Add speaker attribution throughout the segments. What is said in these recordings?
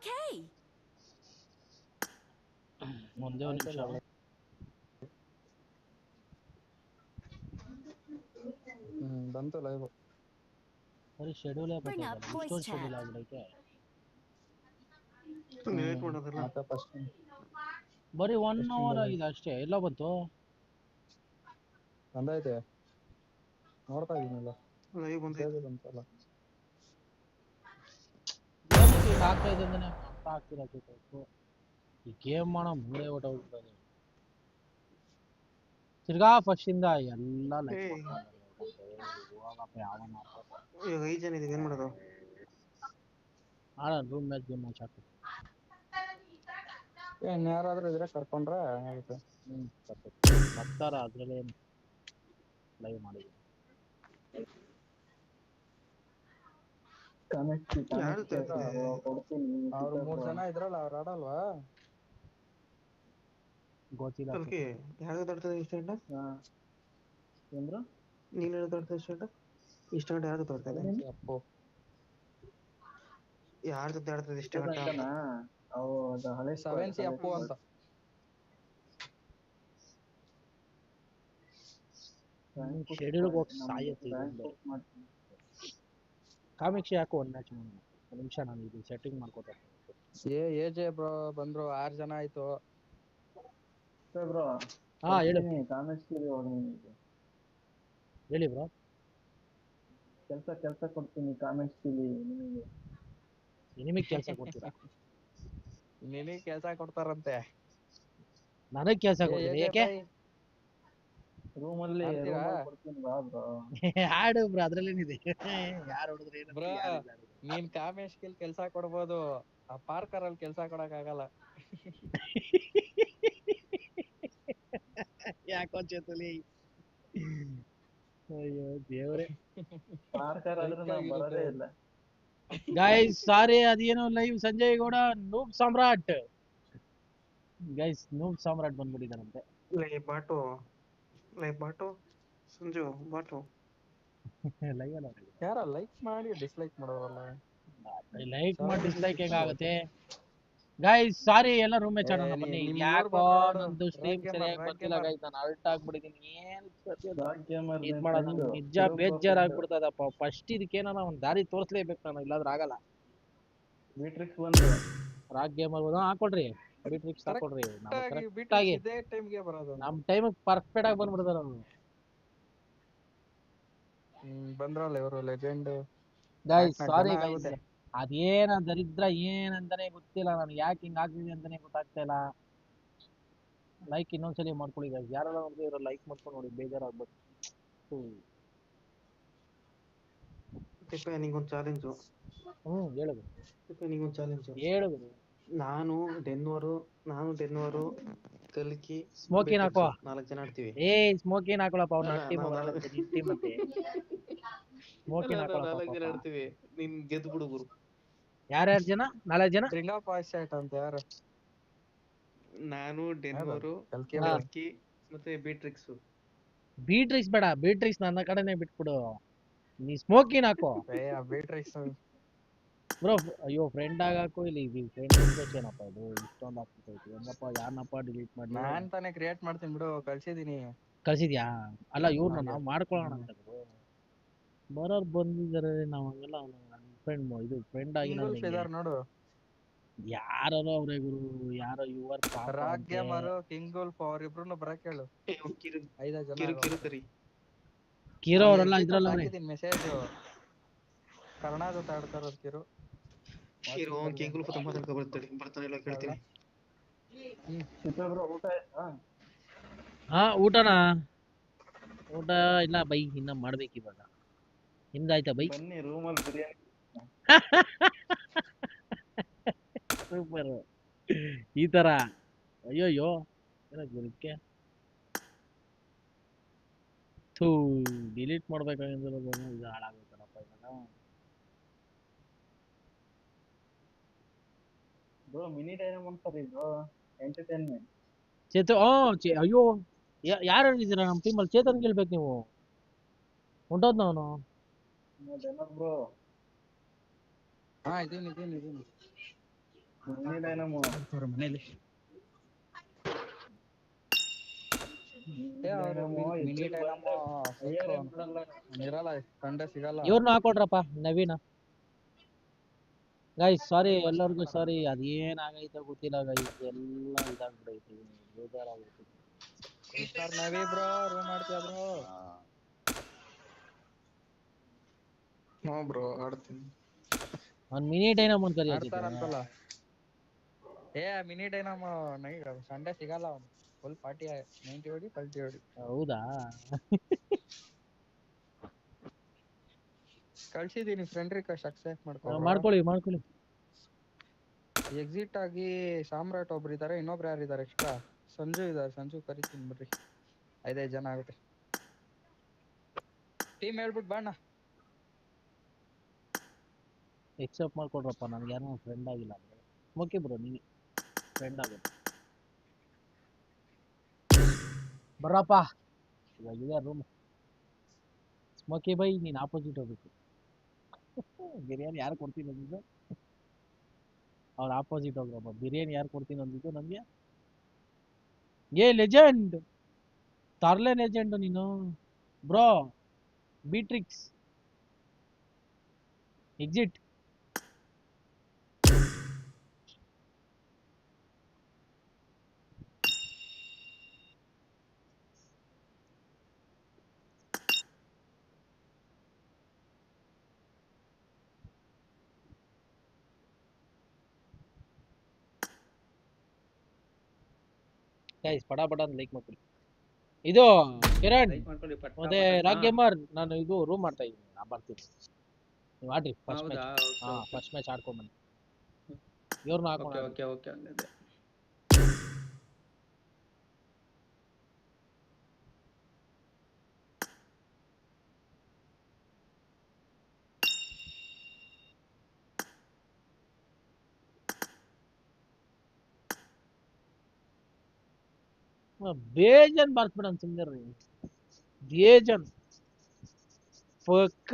Speaker 1: okay.
Speaker 2: ಒಂದೇ ಒಂದು ನಿಮಿಷ
Speaker 3: ಹ್ಮ್ ಬಂತು ಲೈವ್
Speaker 2: ಬರೀ ಶೆಡ್ಯೂಲ್. ಶೆಡ್ಯೂಲ್ ಆಗ್ಬಿಡೈತೆ
Speaker 4: ಲೇಟ್ ಮಾಡೋದಲ್ಲ
Speaker 2: ಬರೀ ಒನ್ ಅವರ್ ಆಗಿದೆ ಅಷ್ಟೇ. ಎಲ್ಲ ಬಂತು?
Speaker 3: ಬಂದೈತೆ. ನೋಡ್ತಾ ಇದೀನಲ್ಲ.
Speaker 4: ಲೈವ್ ಬಂದ
Speaker 3: ಬಂತಲ್ಲ.
Speaker 2: ಆಗ್ತಾ ಇದೆ ಅರ್ಥ ಆಗ್ತಿಲ್ಲ ಈ ಗೇಮ್ ಮಾಡೋ ಮೂಳೆ ಹೋಗ್ಬಿಟ್ಟು ತಿರ್ಗಾ ಫಸ್ಟ್ ಇಂದ ಎಲ್ಲ ಲೈಕ್
Speaker 4: ಏಯ್.
Speaker 2: ಹೋಗಪ್ಪ ಯಾವನ
Speaker 4: ಈಗ ಐದು ಜನ ಇದೀವಿ ಏನ್ ಮಾಡೋದು?
Speaker 2: ಆಡೋಣ ರೂಮ್ ಮ್ಯಾಚ್ ಗೇಮ್ ಮ್ಯಾಚ್ ಹಾಕು.
Speaker 3: ಏನ್ ಯಾರಾದ್ರೂ ಇದ್ರೆ ಕರ್ಕೊಂಡ್ರೆ ಆಗುತ್ತೆ.
Speaker 2: ಹ್ಮ್ ಬರ್ತಾರ ಅದ್ರಲ್ಲೇ ಲೈವ್ ಮಾಡಿದ್ವಿ
Speaker 4: ಯಾರು ತರ್ತಾರೆ?
Speaker 3: ಅವ್ರು ಮೂರ್ ಜನ ಇದ್ರಲ್ಲ ಅವ್ರು ಆಡಲ್ವಾ
Speaker 2: ಗೊತ್ತಿಲ್ಲ
Speaker 4: ಕಲ್ಕಿ ಯಾರು ತಡ್ತದೆ ಇಷ್ಟ ಗಂಟ
Speaker 3: ಅಂದ್ರ
Speaker 4: ನೀನ್ ಯಾರು ತಡ್ತದೆ ಇಷ್ಟ ಗಂಟ ಇಷ್ಟ ಗಂಟ ಯಾರು ತಡ್ತದೆ
Speaker 3: ಅಪ್ಪು
Speaker 4: ಯಾರ ಜೊತೆ ಆಡ್ತದೆ ಇಷ್ಟ ಗಂಟ ಅಂತ?
Speaker 3: ಸೆವೆನ್ ಸಿ ಅಪ್ಪು ಅಂತ
Speaker 2: ಶೆಡ್ಯೂಲ್ಗೆ ಹೋಗಿ ಸಾಯತ್ತೆ ಕಾಮಿಕ್ಷಿ ಹಾಕು ಒಂದ್ ಮ್ಯಾಚ್ ಒಂದು ನಿಮಿಷ ನಾನು ಇದು ಸೆಟ್ಟಿಂಗ್ ಮಾಡ್ಕೋತಾರೆ
Speaker 3: ಏ ಏಜೆ ಬ್ರೋ ಬಂದ್ರು ಆರ್ ಜನ ಆಯ್ತು.
Speaker 2: ಹಾ ಹೇಳು. ಹೇಳಿ ಬ್ರೋ
Speaker 5: ಕೆಲಸ ಕೆಲಸ ಕೊಡ್ತೀನಿ ಕಾಮೆಂಟ್ಸ್ ಕಿಲಿ ನಿಮಗೆ.
Speaker 2: ನಿಮಗೆ ಕೆಲಸ ಕೊಡ್ತೀರಾ?
Speaker 3: ನಿನಗೆ ಕೆಲ್ಸ ಕೊಡ್ತಾರಂತೆ.
Speaker 2: ನನಗ್ ಕೆಲಸ
Speaker 3: ಕೊಡ್ತೀನಿ.
Speaker 2: ಯಾಕೆ?
Speaker 3: ಬೈ,
Speaker 5: ಅಲ್ಲಿ ಬ್ರೋ
Speaker 2: ಹಾಡು ಬ್ರೋ ಅದ್ರಲ್ಲೇನಿದೆ. ಯಾರು ಹೊಡೆದ್ರೆ ಏನು
Speaker 3: Bro.
Speaker 2: ಯಾರಿಲ್ಲ ಅದು.
Speaker 3: ನೀನ್ ಕಾಮೇಶ್ ಕಿಲ್ ಕೆಲ್ಸ ಕೊಡ್ಬೋದು. ಆ ಪಾರ್ಕರ್ ಅಲ್ಲಿ ಕೆಲ್ಸ ಕೊಡಕ್ ಆಗಲ್ಲ
Speaker 2: ಯಾಕೋ ಚೇತಲಿ ಅಯ್ಯೋ ದೇವ್ರೆ.
Speaker 5: ಪಾರ್ಕರ್ ಆದ್ರೆ
Speaker 3: ನಾನು
Speaker 5: ಬರೋದೇ. ಇಲ್ಲ.
Speaker 2: ಗೈಸ್ ಸಾರಿ ಅದೇನೋ live Sanjay Gowda noob Samrat. Guys noob Samrat ಬಂದ್ಬಿಟ್ಟಿದಾರಂತೆ
Speaker 4: ಲೇ ಬಾಟು. ಲೈ ಬಾಟು ಸಂಜು ಬಾಟು
Speaker 2: ಲೈವ್ ಅಲ್ಲ.
Speaker 3: ಯಾರ ಲೈಕ್ ಮಾಡಿ ಡಿಸ್ಲೈಕ್ ಮಾಡೋರಲ್ಲ?
Speaker 2: ಲೈಕ್ ಮಾಡಿ ಡಿಸ್ಲೈಕ್. ಹೇಗಾಗುತ್ತೆ? ಗೈಸ್ ಸಾರಿ ಎಲ್ಲ ರೂಮ್ ಮ್ಯಾಚ್ ಆಡೋಣ ಬನ್ನಿ. ಯಾಕೋ ನಂದು ಸ್ಟ್ರೀಮ್ ಸರಿಯಾಗಿ ಬರ್ತಿಲ್ಲ ಗೈಸ್ ನಾನು ಅಲ್ಟ್ ಆಗ್ಬಿಟ್ಟಿದೀನಿ. ಏನ್ ಇದ್? ಮಾಡೋದು ನಿಜ
Speaker 5: Super
Speaker 2: ಬೇಜಾರಾಗ್ಬಿಡ್ತದಪ್ಪ. ಫಸ್ಟ್ ಇದಕ್ಕೇನಾರ ಒಂದ್ ದಾರಿ ತೋರಿಸ್ಲೇಬೇಕು ನಾನು ಇಲ್ಲಾಂದ್ರೆ ಆಗಲ್ಲ.
Speaker 5: Matrix ಬಂದು
Speaker 2: ರಾಕ್ ಗೇಮರ್ ಬಿಟ್ರಿಕ್ಸ್ ಹಾಕೊಡ್ರಿ. ನಾವು
Speaker 3: ಕರೆಕ್ಟ್ ಆಗಿ
Speaker 2: ಕರೆಕ್ಟ್ ಆಗಿ.
Speaker 3: ಇದೇ ಟೈಮ್ಗೆ ಬರೋದು.
Speaker 2: ನಮ್ ಟೈಮ್ ಪರ್ಫೆಕ್ಟ್ ಆಗಿ ಬಂದ್ಬಿಡ್ತಾರ ಅವ್ರು.
Speaker 3: ಹ್ಮ್ ಬಂದ್ರಲ್ಲ ಇವರು ಲೆಜೆಂಡ್
Speaker 2: ಗೈಸ್ ಸಾರಿ ಗೈಸ್. ಅದೇನ ದರಿದ್ರ ಏನಂತಾನೆ ಗೊತ್ತಿಲ್ಲ ನನಗೆ ಯಾಕೆ ಹಿಂಗ ಆಗ್ತಿದೆ ಅಂತಾನೆ ಗೊತ್ತಾಗ್ತಾ ಇಲ್ಲ. ಲೈಕ್ ಇನ್ನೊಂದ್ಸಲಿ ಮಾಡ್ಕೊಳ್ಳಿ ಗೈಸ್ ಯಾರೆಲ್ಲ ನೋಡಿದ್ರೆ ಲೈಕ್ ಮಾಡ್ಕೊಂಡು ನೋಡಿ ಬೇಜಾರಾಗ್ಬೇಕು ಹ್ಮ್.
Speaker 4: ತಿಪ್ಪೆ ನಿಂಗೊಂದು ಚಾಲೆಂಜು
Speaker 2: ಹ್ಮ್ ಹೇಳುದು
Speaker 4: ಟಿಪ್ಪ ನಿಂಗೊಂದು ಚಾಲೆಂಜು
Speaker 2: ಹೇಳುದು
Speaker 4: ನಾನು ಡೆನ್ವರು ನಾನು ಡೆನ್ವರು ಕಲ್ಕಿ
Speaker 2: ಸ್ಮೋಕಿನ್ ಹಾಕೋ
Speaker 4: ನಾಲ್ಕು ಜನ ಆಡ್ತೀವಿ.
Speaker 2: ಏ ಸ್ಮೋಕಿನ್ ಹಾಕೊಳಪ್ಪ
Speaker 4: ಅವ್ರ
Speaker 2: ಟೀಮ್
Speaker 4: ನಾಲ್ಕು-
Speaker 2: ಟೀಮ್ ಮತ್ತೆ. ಸ್ಮೋಕಿನ್
Speaker 4: ಅಲ್ಲ, ನಾವು ನಾಲ್ಕು ಜನ
Speaker 2: ಹಾಕೊಳಪ್ಪ
Speaker 4: ಆಡ್ತೀವಿ. ನಿನ್ ಗೆದ್ದು ಬಿಡು ಗುರು.
Speaker 2: ಯಾರ್ಯಾರು ಜನ? ನಾಲ್ಕು ಜನ?
Speaker 3: ರಿಂಗ್ ಆಫ್ ವಾಯ್ಸ್ ಚಾಟ್ ಅಂತ ಯಾರು?
Speaker 4: ನಾನು ಡೆನ್ವರು
Speaker 3: ಕಲ್ಕಿ
Speaker 4: ಮತ್ತೆ ಬೀಟ್ರಿಕ್ಸ್
Speaker 2: ಬೀಟ್ರಿಕ್ಸ್ ಬೇಡ ಬೀಟ್ರಿಕ್ಸ್ ನನ್ನ ಕಡೆನೆ ಬಿಟ್ಬಿಡು. ನೀ ಸ್ಮೋಕಿನ್ ಹಾಕೋ
Speaker 3: ಏ ಬೇಟ್ರಿಕ್ಸ್
Speaker 2: ಬ್ರೋ ಅಯ್ಯೋ ಫ್ರೆಂಡ್ ಆಗಾಕೋ ಇಲ್ಲಿ ಫ್ರೆಂಡ್ ರಿಕ್ವೆಸ್ಟ್ ಏನಪ್ಪ ಇದು ಇಷ್ಟೊಂದು ಆಗ್ತೈತಿ ಹೆಂಗಪ್ಪ ಯಾರನ್ನಪ್ಪ ಡಿಲೀಟ್ ಮಾಡಿ
Speaker 3: ನಾನ್ ತಾನೇ ಕ್ರಿಯೇಟ್ ಮಾಡ್ತೀನಿ ಬಿಡು ಕಳ್ಸಿದೀನಿ.
Speaker 2: ಕಳ್ಸಿದ್ಯಾ? ಅಲ್ಲ ಇವ್ರನ್ನ
Speaker 3: ನಾನು
Speaker 2: ನಾವು ಮಾಡ್ಕೊಳ್ಳೋಣ ಅಂತ ಬ್ರೋ ಬರೋರ್ ಬಂದಿದ್ದಾರೆ ನಾವು ಹಂಗೆಲ್ಲ ನನ್ನ ಫ್ರೆಂಡ್ ಇದು ಫ್ರೆಂಡ್ ಆಗಿ
Speaker 3: ಫಿದರ್ ನೋಡು.
Speaker 2: ಯಾರೋ ಅವ್ರೆ ಗುರು ಯಾರೋ your
Speaker 3: rag gamer king golf ಅವ್ರಿಬ್ರು ಬರಕ್ ಹೇಳು
Speaker 4: ಕಿರು
Speaker 3: ಐದ ಜನ
Speaker 4: ಕಿರು ಕಿರು ಕರಿ
Speaker 2: ಕಿರೋ ಅವರೆಲ್ಲ ಇದ್ರಲ್ಲ ಅವ್ರೆ
Speaker 3: ಮೆಸೇಜ್ ಕರ್ಣ ಆಡ್ತಾರ ಕಿರು.
Speaker 4: ಕಿರು ಅವ್ನ್ ಮಾತಾಡ್ಕೊ ಬರ್ತಾಳೆ ಬರ್ತಾನೆ ಇಲ್ಲ ಕೇಳ್ತೀನಿ.
Speaker 2: ಹಾ ಊಟನಾ? ಊಟ ಇಲ್ಲ ಬೈ ಇನ್ನ ಮಾಡ್ಬೇಕು ಇವಾಗ. ನಿಮ್ದಾಯ್ತಾ ಬೈ?
Speaker 5: ಬನ್ನಿ ರೂಮಲ್ಲಿ ಬಿರಿಯಾನಿ
Speaker 2: ಸೂಪರ್ ಈ ತರ. ಅಯ್ಯೋಯ್ಯೋ ಏನೋ ಗುರುಕ್ಕೆ ಥೂ ಡಿಲೀಟ್ ಮಾಡ್ಬೇಕಾಗಿರೋದು ಇದು ಇವಾಗ.
Speaker 5: ಬ್ರೋ ಮಿನಿ ಡೈನಮಂಡ್ ಸರ್ ಇದು ಎಂಟರ್ಟೈನ್ಮೆಂಟ್
Speaker 2: ಚೇತನ್ ಓ ಚೇ ಅಯ್ಯೋ ಯಾರು ಇದ್ದೀರಾ ನಮ್ಮ ಟೀಮಲ್ಲಿ ಚೇತನ್ ಕೇಳ್ಬೇಕು ನೀವು ಹೊಂಟೋದ್
Speaker 5: ನಾನು ಬ್ರೋ
Speaker 3: ಹಾ ಇದೀನಿ ಇದೀನಿ ಇದೀನಿ
Speaker 5: ಮಿನಿ ಡೈನಮೋ
Speaker 3: ಅವ್ರ ಮನೇಲಿ
Speaker 2: ಇವ್ರನ್ನ ಹಾಕೊಡ್ರಪ್ಪ ನವೀನ ಗೈಸ್ ಸಾರಿ ಎಲ್ಲರಿಗೂ ಸಾರಿ ಅದೇನಾಗೈತೆ ಗೊತ್ತಿಲ್ಲ ಗಾಯ್ಸ್ ಎಲ್ಲ ಇದಾಗ್ಬಿಡೈತಿ ಬೇಜಾರಾಗ್ಬಿಟ್ಟು
Speaker 3: ಸರ್ ನವಿ ಬ್ರೋ ರೂಮ್ ಮಾಡ್ತೀಯ ಬ್ರೋ
Speaker 4: ಹ್ಞೂ ಬ್ರೋ ಆಡ್ತೀನಿ.
Speaker 2: ಒಂದು ಮಿನಿ ಡೈನಮ್ ಅಂತ
Speaker 3: ಆಡ್ತಾರಂತಲ್ಲ. ಏ ಮಿನಿ ಡೈನಮೋ ನೈ ಸಂಡೆ ಸಿಗಲ್ಲ ಅವ್ನು. ಫುಲ್ ಪಾರ್ಟಿ ನೈಂಟಿ ಹೊಡಿ ಪಲ್ಟಿ ಹೊಡಿ
Speaker 2: ಹೌದಾ?
Speaker 3: ಕಳ್ಸಿದೀನಿ ಫ್ರೆಂಡ್ ರಿಕ್ವೆಸ್ಟ್ ಅಕ್ಸೆಪ್ಟ್ ಮಾಡ್ಕೊ
Speaker 2: ಮಾಡ್ಕೊಳ್ಳಿ ಮಾಡ್ಕೊಳ್ಳಿ.
Speaker 3: ಎಕ್ಸಿಟ್ ಆಗಿ ಸಾಮ್ರಾಟ್ ಒಬ್ರು ಇದ್ದಾರೆ ಇನ್ನೊಬ್ರು ಯಾರು ಇದ್ದಾರೆ ಎಕ್ಸ್ಟ್ರಾ ಸಂಜು ಇದ್ದಾರೆ ಸಂಜು ಕರಿತೀನಿ ಬಿಡ್ರಿ. ಐದೈದು ಜನ ಆಗುತ್ತೆ. ಟೀಮ್ ಹೇಳ್ಬಿಟ್ಟು ಬಾಣ
Speaker 2: ಎಕ್ಸೆಪ್ಟ್ ಮಾಡ್ಕೊಡ್ರಪ್ಪ ನನಗೆ ಯಾರು ಫ್ರೆಂಡ್ ಆಗಿಲ್ಲ. ಓಕೆ ಬ್ರೋ ನೀವು. ಫ್ರೆಂಡ್ ಆಗುತ್ತೆ ಬರ್ರಪ್ಪ. ಇವಾಗ ಇದೆ ರೂಮ್ ಸ್ಮೋಕಿ ಬೈ ನೀನು ಆಪೋಸಿಟ್ ಹೋಗ್ಬೇಕು. ಬಿರಿಯಾನಿ ಯಾರು ಕೊಡ್ತೀನಿ ಅಂದಿದ್ದು? ಅವ್ರ ಆಪೋಸಿಟ್ ಒಬ್ಬ. ಬಿರಿಯಾನಿ ಯಾರು ಕೊಡ್ತೀನಿ ಅಂದಿದ್ದು ನಮಗೆ? ಏ ಲೆಜೆಂಡ್ ತರ್ಲೆ ಲೆಜೆಂಡ್ ನೀನು. ಬ್ರೋ ಬೀಟ್ರಿಕ್ಸ್ ಎಕ್ಸಿಟ್ ಗೈಸ್ ಪಡ ಪಡ ಲೈಕ್ ಮಾಡ್ಕೊಳ್ಳಿ ಇದು ಕಿರಣ್ ಮತ್ತೆ ಗೇಮರ್ ನಾನು ಇದು ರೂಮ್ ಮಾಡ್ತಾ ಇದ್ದೀನಿ ನಾ ಬರ್ತೀನಿ. ನೀವು ಆಡ್ರಿ ಫಸ್ಟ್ ಮ್ಯಾಚ್ ಹಾ ಫಸ್ಟ್ ಮ್ಯಾಚ್ ಆಡ್ಕೊಂಡ್ಬನ್ನಿ ಇವ್ರನ್ನ
Speaker 1: ಓಕೆ ಓಕೆ ಓಕೆ ಓಕೆ
Speaker 2: ಬೇಜನ್ ಸುಮ್ಮನೆ ರೀ ಬೇಜನ್. ಪಕ್ಕ.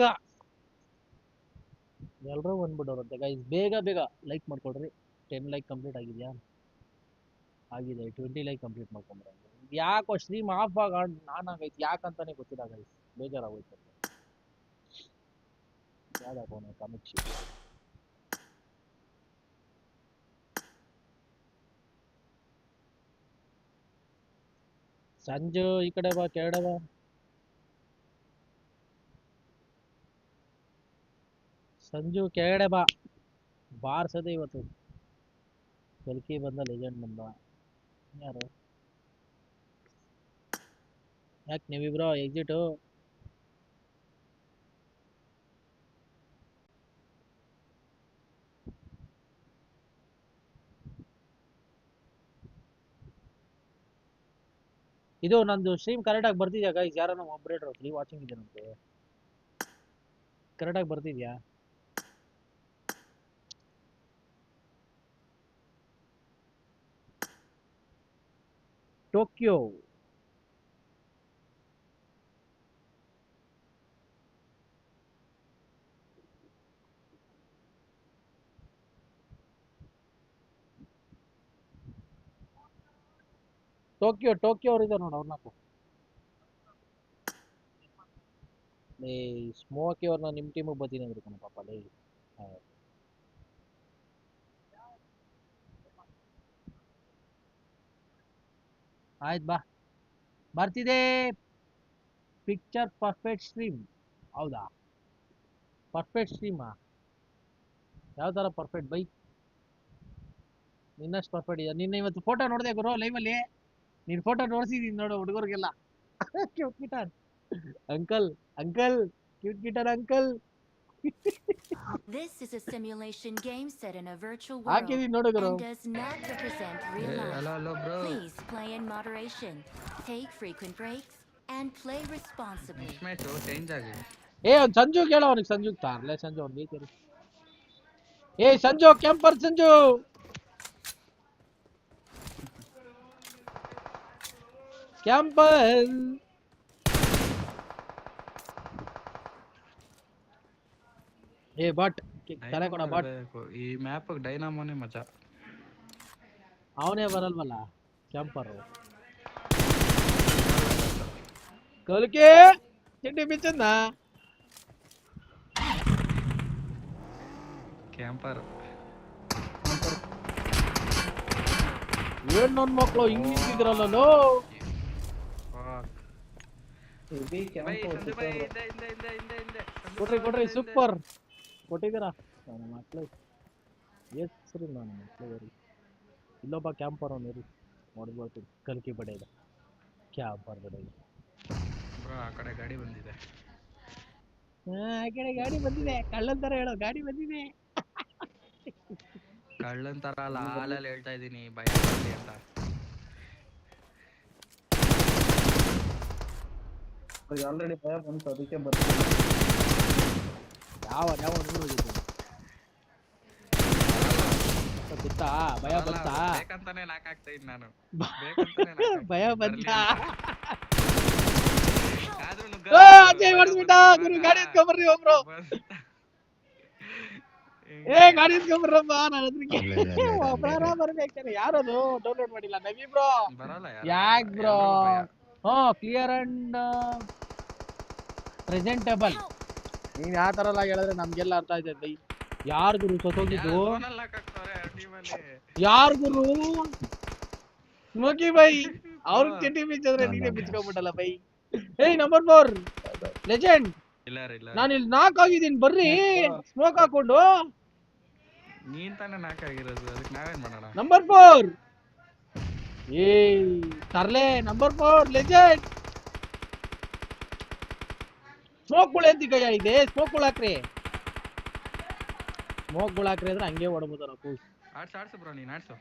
Speaker 2: ಬಂದ್ಬಿಡೋರು ಬಂದ್ಬಿಡೋರಂತೆ ಗೈಸ್ ಬೇಗ ಬೇಗ ಲೈಕ್ ಮಾಡ್ಕೊಡ್ರಿ ಟೆನ್ ಲೈಕ್ ಕಂಪ್ಲೀಟ್ ಆಗಿದೆಯಾ? ಆಗಿದೆ. ಟ್ವೆಂಟಿ ಲೈಕ್ ಕಂಪ್ಲೀಟ್ ಮಾಡ್ಕೊಂಡ್ರೆ ಯಾಕೋ ಸ್ಟ್ರೀಮ್ ಆಫ್ ಆಗ ಆನ್ ಆಗೈತೆ. ಯಾಕಂತಾನೆ ಗೊತ್ತಿಲ್ಲ ಗೈಸ್ ಬೇಜಾರಾಗೋಯ್ತು ಯಾವ್ದಾಕೋಣ ಕಮಿಕ್ಷಿ ಸಂಜು ಈ ಕಡೆ ಬಾ ಕೆರಡೆ ಬಾ. ಸಂಜು ಕೆಳಗಡೆ ಬಾ. ಬಾರ್ಸದೆ ಇವತ್ತು. ಕಲ್ಕಿ ಬಂದ ಲೆಜೆಂಡ್ ಬಂದ ಯಾರು? ಯಾಕೆ ನೀವಿಬ್ರು ಎಕ್ಸಿಟು ಇದು ನಂದು ಸ್ಟ್ರೀಮ್ ಕರೆಕ್ಟಾಗಿ ಬರ್ತಿದ್ಯಾ ಗೈಸ್ ಯಾರನ್ನ ಆಪರೇಟರ್ ಫ್ರೀ ವಾಚಿಂಗ್ ಇದೆ ನಮಗೆ ಕರೆಕ್ಟಾಗಿ ಬರ್ತಿದ್ಯಾ? ಟೋಕಿಯೋ ಟೋಕಿಯೋ ಟೋಕಿಯೋ ಅವ್ರು ಇದೆ ನೋಡಿ ಅವ್ರನ್ನ ಲೇ ಸ್ಮೋಕಿ ಅವ್ರನ್ನ ನಿಮ್ಮ ಟೀಮಿಗೆ ಬರ್ತೀನಿ ಅಂದ್ರು ಕಣ ಪಾಪ, ಲೇ. ಆಯ್ತು ಬಾ. ಬರ್ತಿದೆ. ಪಿಕ್ಚರ್ ಪರ್ಫೆಕ್ಟ್ ಸ್ಟ್ರೀಮ್ ಹೌದಾ? ಪರ್ಫೆಕ್ಟ್ ಸ್ಟ್ರೀಮಾ ಯಾವ ಥರ ಪರ್ಫೆಕ್ಟ್ ಬೈ. ನಿನ್ನಷ್ಟು ಪರ್ಫೆಕ್ಟ್ ಇದೆ ನಿನ್ನೆ ಇವತ್ತು ಫೋಟೋ ನೋಡಿದೆ ಗುರು ಲೈವಲ್ಲಿ ನೀನು ಫೋಟೋ ನೋಡ್ಸಿದೀನಿ ನೋಡು ಹುಡುಗರಿಗೆಲ್ಲ ಕ್ಯೂಟ್ ಕಿಟಾರ್ uncle uncle cute ಕಿಟಾರ್ uncle
Speaker 6: This is a simulation game set in a virtual world
Speaker 2: ಹಾಕಿದೀನಿ ನೋಡು ಗುರು
Speaker 6: and does not represent real life. Please play in moderation, take frequent breaks, and play responsibly.
Speaker 2: ಏ ಅವ್ನು ಸಂಜು ಕೇಳ ಅವನಿಗೆ ಸಂಜು ತಾರ್ಲೆ ಸಂಜು ಅವ್ನಿಗೆ ಐತೆ ಏ ಸಂಜು ಕೆಂಪರ್ ಸಂಜು ಕ್ಯಾಂಪರ್ ಏ ಬಟ್ ಕರೆ ಕೊಡ ಬಟ್
Speaker 3: ಈ ಮ್ಯಾಪ್ ಡೈನಾಮೋನೇ ಮಜ.
Speaker 2: ಅವನೇ ಬರಲ್ವಲ್ಲ? ಕ್ಯಾಂಪರು ಕಲ್ಕೆ! ಚಿಂಡಿ ಬಿಚ್ಚನ್ನ
Speaker 3: ಕ್ಯಾಂಪರ್
Speaker 2: ಏನ್ ನನ್ ಮಕ್ಕಳು ಹಿಂಗ್ ನಿಂತಿದ್ರಲ್ಲ
Speaker 3: ಬೈ ಸಂಜು
Speaker 2: ಕೊಟ್ರಿ ಕೊಟ್ರಿ ಸೂಪರ್ ಕೊಟ್ಟಿದ್ದೀರಾ? ನನ್ನ ಮಕ್ಳು. ಹೆಸ್ರು ನನ್ನ ಮಕ್ಳು ಬರೀ. ಇಲ್ಲೊಬ್ಬ ಕ್ಯಾಂಪರ್ ಅವನು ಇರಿ. ನೋಡ್ಬೋದು ಕಲ್ಕಿ ಬಡ ಇದೆ ಕ್ಯಾಂಪರ್ ಬಡೆ ಇದೆ
Speaker 3: ಆ ಕಡೆ ಗಾಡಿ ಬಂದಿದೆ.
Speaker 2: ಹಾ, ಆ ಕಡೆ ಗಾಡಿ ಬಂದಿದೆ. ಕಳ್ಳನ್ ತರ ಹೇಳೋ ಗಾಡಿ ಬಂದಿದೆ.
Speaker 3: ಕಳ್ಳನ್ ತರ ಅಲ್ಲ ಹಾಲಲ್ಲಿ ಹೇಳ್ತಾ ಇದೀನಿ ಬೈಕ್ ಬರ್ಲಿ
Speaker 5: ಆಲ್ರೆಡಿ ಭಯ ಬಂತು ಅದಕ್ಕೆ ಬರ್ತೀನಿ.
Speaker 2: ಯಾವ ಯಾವ ಊರು ಹೋಗಿದ್ದು? ಗೊತ್ತಾ? ಭಯ ಬಂತಾ?
Speaker 3: ಬೇಕಂತಾನೆ ನಾಕ್ ಆಗ್ತಾ ಇದ್ ನಾನು. ಬೇಕಂತಾನೆ knock ಆಗ್ತಾ
Speaker 2: ಭಯ
Speaker 3: ಬರ್ಲಿ
Speaker 2: ಬಂತಾ.
Speaker 3: ಆದ್ರೂ
Speaker 2: ಆ, ಅಜಯ್ ಗುರು. ಗಾಡಿ ಎತ್ಕೊಂಬರ್ರಿ ಒಬ್ರು. ಏ ಗಾಡಿ ಎತ್ಕೊಂಬರ್ರಪ್ಪ ನನ್ನ ಹತ್ರಕ್ಕೆ
Speaker 1: ಅಲ್ಲೇ ಇದೆ, ಅಲ್ಲೇ ಇದೆ, ಅಲ್ಲೇ
Speaker 2: ಒಬ್ರಾರ ಬರ್ಬೇಕಾರೆ ಯಾರದು? ಡೌನ್ಲೋಡ್ ಮಾಡಿಲ್ಲ. ನವಿ ಬ್ರೋ.
Speaker 3: ಬರಲ್ಲ ಯಾರು?
Speaker 2: ಯಾಕ್ ಬ್ರೋ?
Speaker 3: ಭಯ.
Speaker 2: ಹಾ ಕ್ಲಿಯರ್ ಅಂಡ್ ಪ್ರೆಸೆಂಟೇಬಲ್ ನೀನ್ ಯಾವ ತರ ಎಲ್ಲ ಹೇಳಿದ್ರೆ ನಮ್ಗೆಲ್ಲ ಅರ್ಥ ಆಯ್ತೈತಿ. ಬೈ ಯಾರ್ ಗುರು ಸತ್ತೋಗಿದ್ದು
Speaker 3: ಯಾರು
Speaker 2: ಗುರು? Smoky by. ಅವ್ರ. ಚಟಿ ಬಿಚ್ಚಿದ್ರೆ
Speaker 1: ನಾನು.
Speaker 2: ಬಿಚ್ಕೊಂಡ್ಬಿಟ್ಟಲ್ಲ ಬೈ. ಏಯ್ ನಂಬರ್ ಫೋರ್ ಲೆಜೆಂಡ್
Speaker 3: ಇಲ್ಲ ರೀ, ಇಲ್ಲ
Speaker 2: ನಾನು ಇಲ್ಲಿ ನಾಕ್ ಆಗಿದ್ದೀನಿ ಬರ್ರಿ. ಸ್ಮೋಕ್ ಹಾಕೊಂಡು.
Speaker 3: ನೀನ್ ತಾನೇ ನಾಕ್ ಆಗಿರೋದು ಅದಕ್ಕೆ ನಾವೇನ್ ಮಾಡೋಣ?
Speaker 2: ನಂಬರ್ ಫೋರ್ ಏಯ್ ತರ್ಲೆ. ನಂಬರ್ ಫೋರ್ ಲೆಜೆಂಡ್ ಸ್ಮೋಕ್ ಅಂತ ಕೈ ಇದೆ. ಸ್ಮೋಕ್ ಹಾಕ್ರಿ. ಸ್ಮೋಕ್ ಹಾಕ್ರಿ ಅಂದ್ರೆ ಹಂಗೆ ಹೊಡ್ಬೋದಾರ ಕೂಸ್.
Speaker 3: ಆಡ್ಸು ಆಡ್ಸು ಬ್ರೋ ನೀನ್ ಆಡ್ಸು.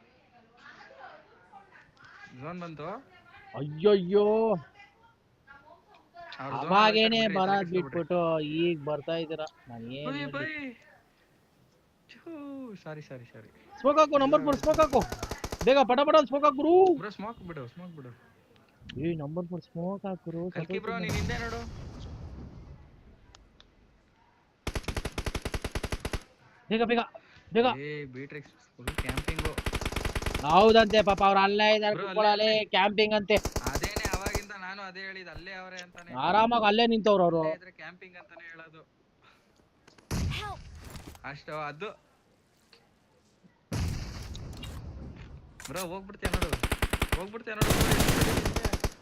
Speaker 3: ಝೋನ್ ಬಂತು.
Speaker 2: ಅಯ್ಯಯ್ಯೋ. ಅವಾಗೇನೆ ಬರೋದ್ ಬಿಟ್ಬಿಟ್ಟು ಈಗ ಬರ್ತಾ ಇದ್ದೀರಾ? ನಾನು
Speaker 3: ಬೈ
Speaker 2: ಏನ್
Speaker 3: by. Sorry sorry sorry.
Speaker 2: Smoke ಹಾಕು ನಂಬರ್ ಫೋರ್ ಸ್ಮೋಕ್ ಹಾಕು. ಬೇಗ ಪಟ ಪಟ ಸ್ಮೋಕ್
Speaker 3: ಬ್ರೋ ಸ್ಮೋಕ್ ಬಿಡು ಸ್ಮೋಕ್ ಬಿಡು.
Speaker 2: ಏ ನಂಬರ್ ಫೋರ್ ಸ್ಮೋಕ್
Speaker 3: ಕಲ್ಕಿ ಬ್ರೋ ನೀನ್ ಹಿಂದೆ ನೋಡು.
Speaker 2: ಬೇಗ ಬೇಗ ಬೇಗ.
Speaker 3: ಏ ಬೀಟ್ರಿಕ್ಸ್ ಫುಲ್ ಕ್ಯಾಂಪಿಂಗು
Speaker 2: ಹೌದಂತೆ ಪಾಪ ಅವ್ರು ಅಲ್ಲೇ ಇದ್ದಾರೆ
Speaker 3: Bro,
Speaker 2: ಕುತ್ಕೊಳ್ಳಲಿ ಕ್ಯಾಂಪಿಂಗ್ ಅಂತೆ.
Speaker 3: ಅದೇನೆ ಅವಾಗಿಂದ ನಾನು ಅದೇ ಹೇಳಿದ ಅಲ್ಲೇ ಅವರೇ ಅಂತಾನೆ.
Speaker 2: ಆರಾಮಾಗಿ ಅಲ್ಲೇ ನಿಂತವ್ರು ಅವರು.
Speaker 3: ಕ್ಯಾಂಪಿಂಗ್ ಅಂತಾನೆ ಹೇಳೋದು! ಅಷ್ಟು ಅದು. ಬ್ರೋ ಹೋಗ್ಬಿಡ್ತೀಯ ನೋಡು. ಹೋಗ್ಬಿಡ್ತೀಯ ನೋಡು.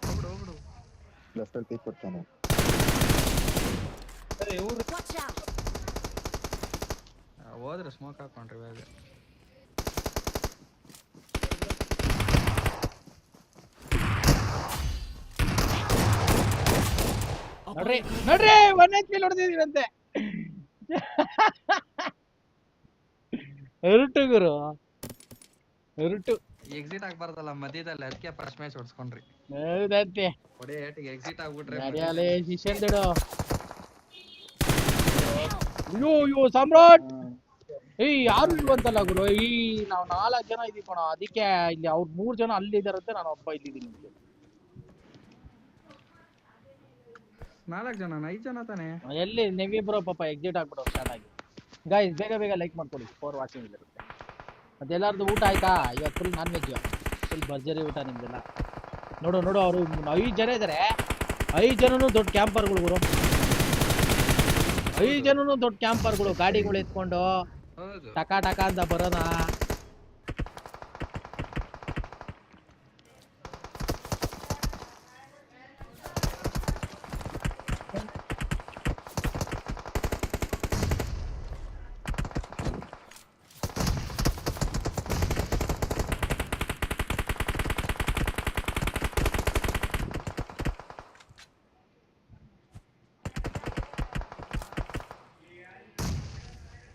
Speaker 3: ಹೋಗ್ಬಿಡು ಹೋಗ್ಬಿಡು.
Speaker 1: ಲೆಫ್ಟ್ ಅಲ್ಲಿ ಪೀಕ್ ಕೊಡ್ತಾನೆ!
Speaker 3: ಆ, ಹೋದ್ರೆ ಸ್ಮೋಕ್ ಹಾಕೊಂಡ್ರಿ ಇವಾಗ.
Speaker 2: ನೋಡ್ರಿ ನೋಡ್ರಿ ಒನ್ ಎಚ್ ಪಿ ಹೊಡೆದಿದೀವಂತೆ ಎರಟು ಗುರು. ಎರಟು
Speaker 3: ಎಕ್ಸಿಟ್ ಆಗ್ಬಾರ್ದಲ್ಲ ಮಧ್ಯದಲ್ಲಿ ಅದಕ್ಕೆ ಫಸ್ಟ್ ಮ್ಯಾಚ್ ಹೊಡ್ಸ್ಕೊಂಡ್ರಿ.
Speaker 2: ಹೌದಂತೆ.
Speaker 3: ಹೊಡೆ ಏಟಿಗೆ ಎಕ್ಸಿಟ್ ಆಗ್ಬಿಟ್ರಿ
Speaker 2: ನಡೆಯಲೇ ಶಿಷ್ಯನ್ ಬಿಡು ಅಯ್ಯೋ ಅಯ್ಯೋ ಸಾಮ್ರಾಟ್. ಏಯ್ ಯಾರು ಇಲ್ವಂತಲ್ಲ ಗುರು? ಈ ನಾವು ನಾಲ್ಕು ಜನ ಇದೀವಿ ಕಣ. ಅದಕ್ಕೆ ಇಲ್ಲಿ ಅವ್ರು ಮೂರ್ ಜನ ಅಲ್ಲಿ ಇದಾರಂತೆ ನಾನು ಒಬ್ಬ ಇಲ್ಲಿದ್ದೀನಿ
Speaker 3: ನಾಲ್ಕು ಜನ ಐದು ಜನ ತಾನೆ?
Speaker 2: ಎಲ್ಲಿ ನೀವಿಬ್ರು ಪಾಪ ಎಕ್ಸಿಟ್ ಆಗ್ಬಿಡೋ ಸ್ಟಾರ್ಟ್ ಆಗಿ. ಗೈಸ್ ಬೇಗ ಬೇಗ ಲೈಕ್ ಮಾಡ್ಕೊಳ್ಳಿ ಫೋರ್ ವಾಚಿಂಗ್ ಇರುತ್ತೆ ಅದೆಲ್ಲಾರ್ದು ಊಟ ಆಯ್ತಾ? ಇವತ್ತು ಫುಲ್ ನಾನ್ ವೆಜ್ ಫುಲ್ ಭರ್ಜರಿ ಊಟ ನಿಮ್ದೆಲ್ಲ. ನೋಡು ನೋಡು ಅವರು ಐದು ಜನ ಇದ್ದಾರೆ ಐದು ಜನನು ದೊಡ್ಡ ಕ್ಯಾಂಪರ್ಗಳು ಗುರು. ಐದು ಜನನು ದೊಡ್ಡ ಕ್ಯಾಂಪರ್ಗಳು ಗಾಡಿಗಳು ಎತ್ಕೊಂಡು. Taka taka zabarana.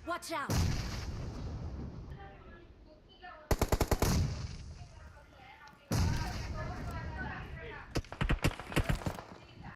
Speaker 6: Watch out!